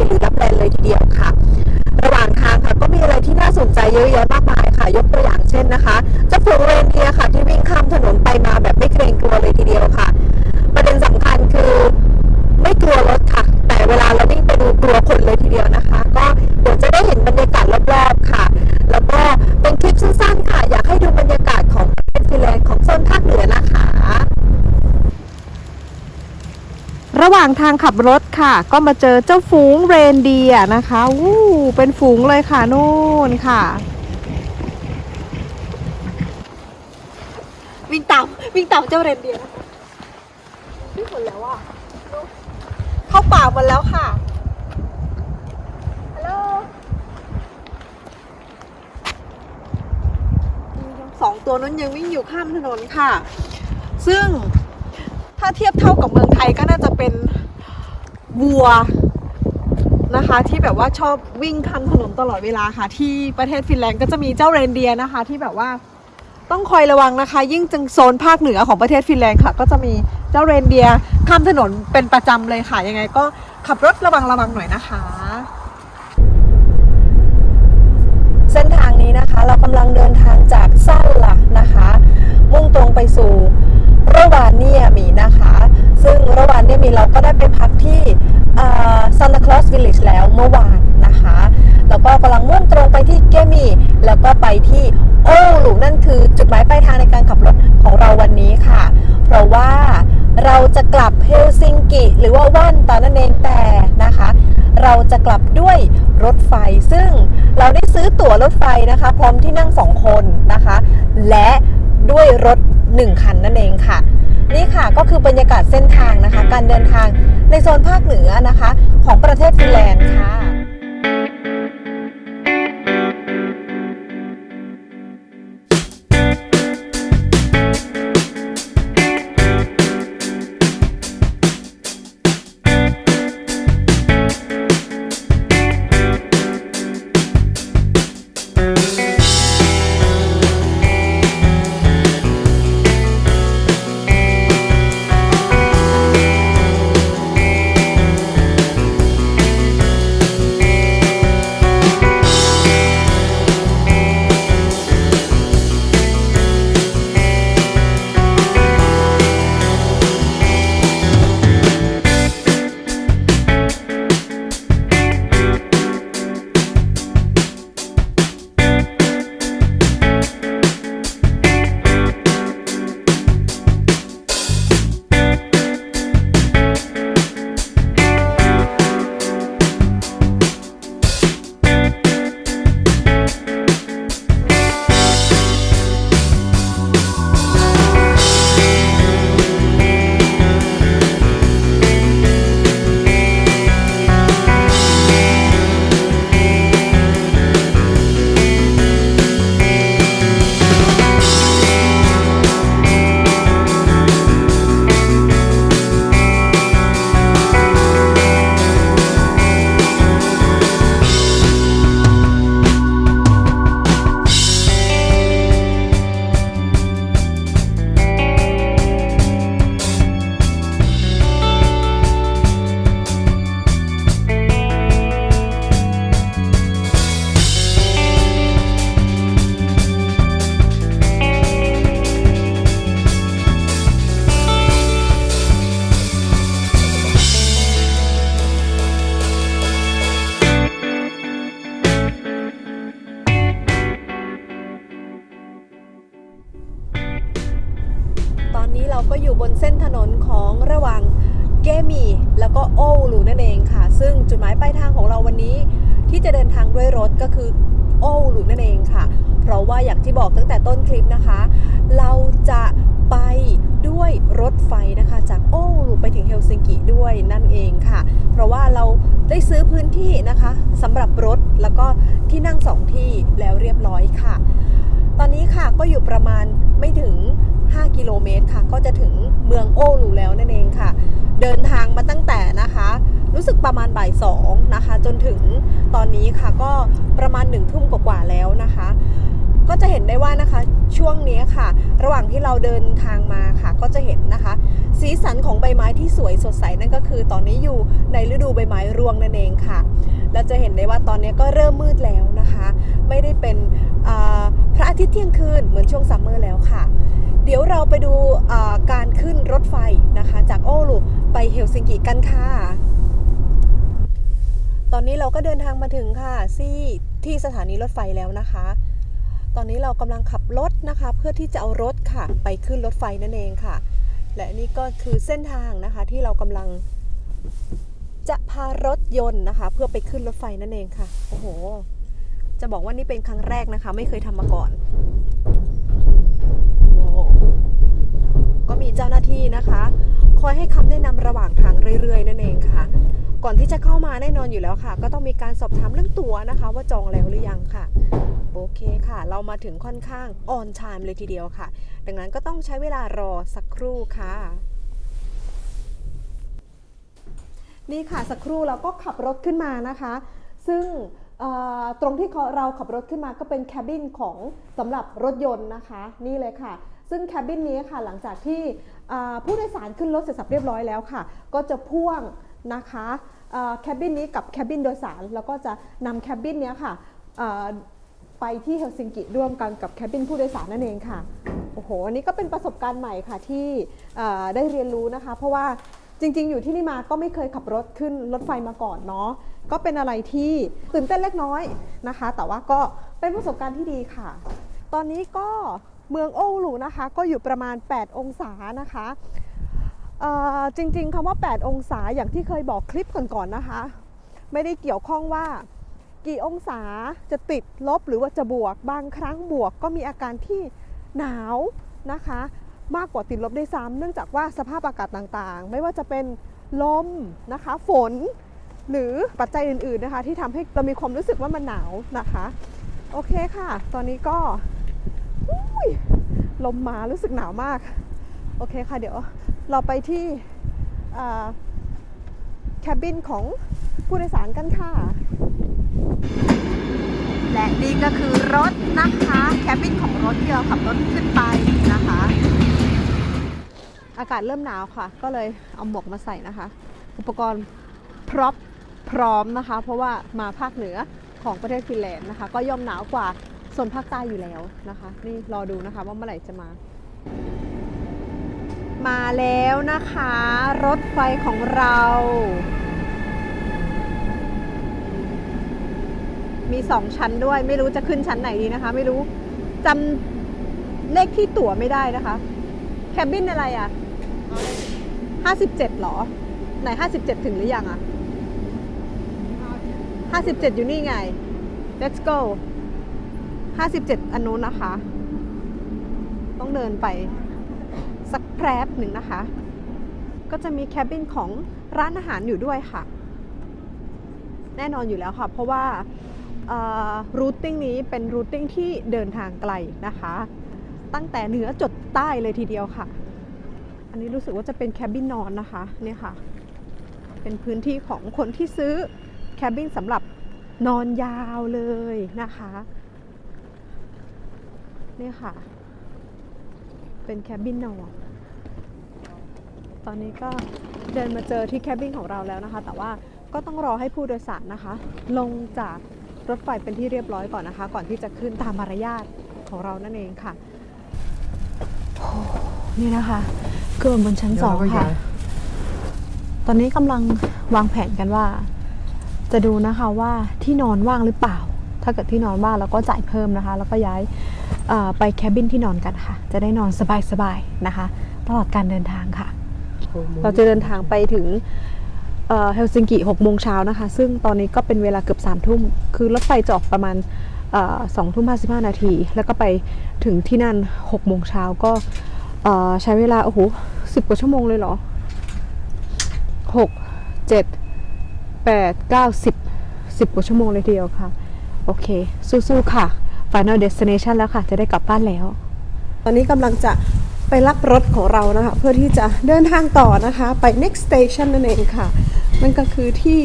ระหว่างเนี่ยมีหรือรับแลนเลยทีเดียวค่ะ ระหว่างทางค่ะก็มีอะไรที่น่าสนใจเยอะแยะมากมายค่ะ ยกตัวอย่างเช่นนะคะเจ้าฝูงเรนเดียค่ะที่วิ่งข้ามถนนไปมาแบบไม่เกรงกลัวเลยทีเดียวค่ะางทางขับรถค่ะ ก็มาเจอเจ้าฝูงเรนเดียร์นะคะวู้เป็นฝูงเลยค่ะนู่นค่ะ วิ่งตามวิ่งตามเจ้าเรนเดียร์นะคะวิ่งหมดแล้วอะดูเข้าป่าหมดแล้วค่ะฮัลโหลสองตัวนั้นยังวิ่งอยู่ข้ามถนนค่ะ ซึ่งถ้าเทียบเท่ากับเมืองไทยก็น่าจะเป็น วัวนะคะ ที่แบบว่าชอบวิ่งข้ามถนนตลอดเวลาค่ะ ที่ประเทศฟินแลนด์ก็จะมีเจ้าเรนเดียนะคะ ที่แบบว่าต้องคอยระวังนะคะ ยิ่งจังโซนภาคเหนือของประเทศฟินแลนด์ค่ะ ก็จะมีเจ้าเรนเดียข้ามถนนเป็นประจำเลยค่ะ ยังไงก็ขับรถระวังระวังหน่อยนะคะ เส้นทางนี้นะคะเรากำลังเดินทางจากซันละนะคะ มุ่งตรงไปสู่โรวานเนียมีนะคะ ซึ่งระหว่านเนียมีเราก็ได้ไปพักที่ซานตาคลอสวิลเลจแล้วเมื่อวานนะคะ แล้วก็กำลังมุ่งตรงไปที่เกมีแล้วก็ไปที่โอหลูนั่นคือจุดหมายปลายทางในการขับรถของเราวันนี้ค่ะ เพราะว่าเราจะกลับเฮลซิงกิ หรือว่าว่านตานั่นเองแต่นะคะ เราจะกลับด้วยรถไฟ ซึ่งเราได้ซื้อตั๋วรถไฟนะคะ พร้อมที่นั่งสองคนนะคะ และด้วยรถ 1 คันนั่นเองค่ะ นี่ค่ะก็คือบรรยากาศเส้นทางนะคะ การเดินทางในโซนภาคเหนือนะคะ ของประเทศฟินแลนด์ค่ะ ที่จะเดินทางด้วยรถก็คือโอหลูนั่นเองค่ะ เพราะว่าอย่างที่บอกตั้งแต่ต้นคลิปนะคะ เราจะไปด้วยรถไฟนะคะ จากโอลูไปถึงเฮลซิงกิด้วยนั่นเองค่ะ เพราะว่าเราได้ซื้อพื้นที่นะคะสำหรับรถแล้วก็ที่นั่งสองที่แล้วเรียบร้อยค่ะ ตอนนี้ค่ะก็อยู่ประมาณไม่ถึง 5 กิโลเมตรค่ะ ก็จะถึงเมืองโอลูแล้วนั่นเองค่ะ เดินทางมาตั้งแต่นะคะ รู้สึกประมาณบ่ายสองนะคะ จนถึงตอนนี้ค่ะก็ประมาณหนึ่งทุ่มกว่าๆแล้วนะคะ ก็จะเห็นได้ว่านะคะช่วงนี้ค่ะ ระหว่างที่เราเดินทางมาค่ะ ก็จะเห็นนะคะ สีสันของใบไม้ที่สวยสดใสนั่นก็คือ ตอนนี้อยู่ในฤดูใบไม้ร่วงนั่นเองค่ะเราจะเห็นได้ว่าตอนนี้ก็เริ่มมืดแล้วนะคะ ไม่ได้เป็นพระอาทิตย์เที่ยงคืนเหมือนช่วงซัมเมอร์แล้วค่ะ เดี๋ยวเราไปดูการขึ้นรถไฟนะคะ จากโอลูไปเฮลซิงกิกันค่ะ ตอนนี้เราก็เดินทางมาถึงค่ะที่ที่สถานีรถไฟแล้วนะคะ ตอนนี้เรากำลังขับรถนะคะ เพื่อที่จะเอารถค่ะ ไปขึ้นรถไฟนั่นเองค่ะ และนี่ก็คือเส้นทางนะคะที่เรากำลังจะพารถยนต์นะคะ เพื่อไปขึ้นรถไฟนั่นเองค่ะ โอ้โห จะบอกว่านี่เป็นครั้งแรกนะคะ ไม่เคยทำมาก่อนโว้วก็มีเจ้าหน้าที่นะคะ คอยให้คำแนะนำระหว่างทางเรื่อยๆ นั่นเองค่ะ ก่อนที่จะเข้ามาแน่นอนอยู่แล้วค่ะ ก็ต้องมีการสอบถามเรื่องตั๋วนะคะ ว่าจองแล้วหรือยังค่ะ โอเคค่ะ เรามาถึงค่อนข้างออนไ m e เลยทีเดียวค่ะ ดังนั้นก็ต้องใช้เวลารอสักครู่ค่ะนี่ค่ะสักครู่เราก็ขับรถขึ้นมานะคะ ซึ่งตรงที่เราขับรถขึ้นมาก็เป็นแคบินของสำหรับรถยนต์นะคะ นี่เลยค่ะ ซึ่งแคบินนี้ค่ะหลังจากที่ผู้โดยสารขึ้นรถเสร็จสับเรียบร้อยแล้วค่ะ ก็จะพ่วง นะคะแคบินนี้กับแคบินโดยสาร แล้วก็จะนำแคบินนี้ค่ะไปที่เฮลซิงกิร่วมกันกับแคบินผู้โดยสารนั่นเองค่ะโอ้โหอันนี้ก็เป็นประสบการณ์ใหม่ค่ะที่ได้เรียนรู้นะคะ เพราะว่าจริง ๆ อยู่ที่นี่มาก็ไม่เคยขับรถขึ้นรถไฟมาก่อนเนาะก็เป็นอะไรที่ตื่นเต้นเล็กน้อยนะคะ แต่ว่าก็เป็นประสบการณ์ที่ดีค่ะ ตอนนี้ก็เมืองโอลูนะคะ ก็อยู่ประมาณ 8 องศานะคะ จริงๆคำว่า 8 องศาอย่างที่เคยบอกคลิปก่อนๆนะคะ ไม่ได้เกี่ยวข้องว่ากี่องศาจะติดลบหรือว่าจะบวก บางครั้งบวกก็มีอาการที่หนาวนะคะ มากกว่าติดลบได้ซ้ำเนื่องจากว่าสภาพอากาศต่างๆ ไม่ว่าจะเป็นลมนะคะฝน หรือปัจจัยอื่นๆนะคะ ที่ทำให้เรามีความรู้สึกว่ามันหนาวนะคะ โอเคค่ะ ตอนนี้ก็ลมมารู้สึกหนาวมาก โอเคค่ะเดี๋ยว เราไปที่แคบินของผู้โดยสารกันค่ะ และนี่ก็คือรถนะคะ แคบินของรถที่เราขับรถขึ้นไปนะคะ อากาศเริ่มหนาวค่ะ ก็เลยเอาหมวกมาใส่นะคะ อุปกรณ์พร็อพพร้อมนะคะ เพราะว่ามาภาคเหนือของประเทศฟินแลนด์นะคะ ก็ย่อมหนาวกว่าโซนภาคใต้อยู่แล้วนะคะ นี่รอดูนะคะว่าเมื่อไหร่จะมา มาแล้วนะคะ รถไฟของเรา มีสองชั้นด้วย ไม่รู้จะขึ้นชั้นไหนดีนะคะ ไม่รู้จำเลขที่ตั๋วไม่ได้นะคะ แคบบินอะไรอะห้าสิบเจ็ดหรอ ไหนห้าสิบเจ็ดถึงหรือยังอะห้าสิบเจ็ดอยู่นี่ไง let's go ห้าสิบเจ็ดอันนู้นนะคะ ต้องเดินไป สักแพรบหนึ่งนะคะ ก็จะมีแคบินของร้านอาหารอยู่ด้วยค่ะ แน่นอนอยู่แล้วค่ะ เพราะว่ารูทติ้งนี้เป็นรูทติ้งที่เดินทางไกลนะคะ ตั้งแต่เหนือจดใต้เลยทีเดียวค่ะ อันนี้รู้สึกว่าจะเป็นแคบินนอนนะคะเนี่ยค่ะ เป็นพื้นที่ของคนที่ซื้อแคบินสำหรับนอนยาวเลยนะคะ เนี่ยค่ะ เป็นแคบินนอนตอนนี้ก็เดินมาเจอที่แคบินของเราแล้วนะคะ แต่ว่าก็ต้องรอให้ผู้โดยสารนะคะ ลงจากรถไฟเป็นที่เรียบร้อยก่อนนะคะ ก่อนที่จะขึ้นตามมารยาทของเรานั่นเองค่ะโอ้นี่นะคะเกินบนชั้นสองค่ะ ตอนนี้กำลังวางแผนกันว่า จะดูนะคะว่าที่นอนว่างหรือเปล่า ถ้าเกิดที่นอนว่างเราก็จ่ายเพิ่มนะคะ แล้วก็ย้ายเอ่อ ไปแคบินที่นอนกันค่ะ จะได้นอนสบายๆนะคะ ตลอดการเดินทางค่ะ เราจะเดินทางไปถึงเฮลซิงกิ6โมงเช้านะคะ ซึ่งตอนนี้ก็เป็นเวลาเกือบ3ทุ่ม คือรถไฟจะออกประมาณสองทุ่มห้าสิบห้านาที แล้วก็ไปถึงที่นั่น6โมงเช้าก็เอ่อใช้เวลา โอ้โหสิบกว่าชั่วโมงเลยเหรอหกเจ็ดแปดเก้าสิบสิบกว่าชั่วโมงเลยทีเดียวค่ะ โอเค สู้ๆค่ะ Final Destination แล้วค่ะ จะได้กลับบ้านแล้ว ตอนนี้กำลังจะไปรับรถของเรานะคะ เพื่อที่จะเดินทางต่อนะคะ ไป next station นั่นเองค่ะ นั่นก็คือที่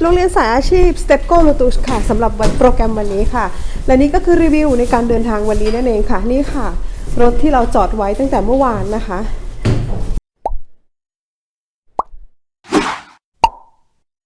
โรงเรียนสายอาชีพ Stepco Lotus ค่ะสำหรับวันโปรแกรมวันนี้ค่ะ และนี่ก็คือรีวิวในการเดินทางวันนี้นั่นเองค่ะ นี่ค่ะ รถที่เราจอดไว้ตั้งแต่เมื่อวานนะคะ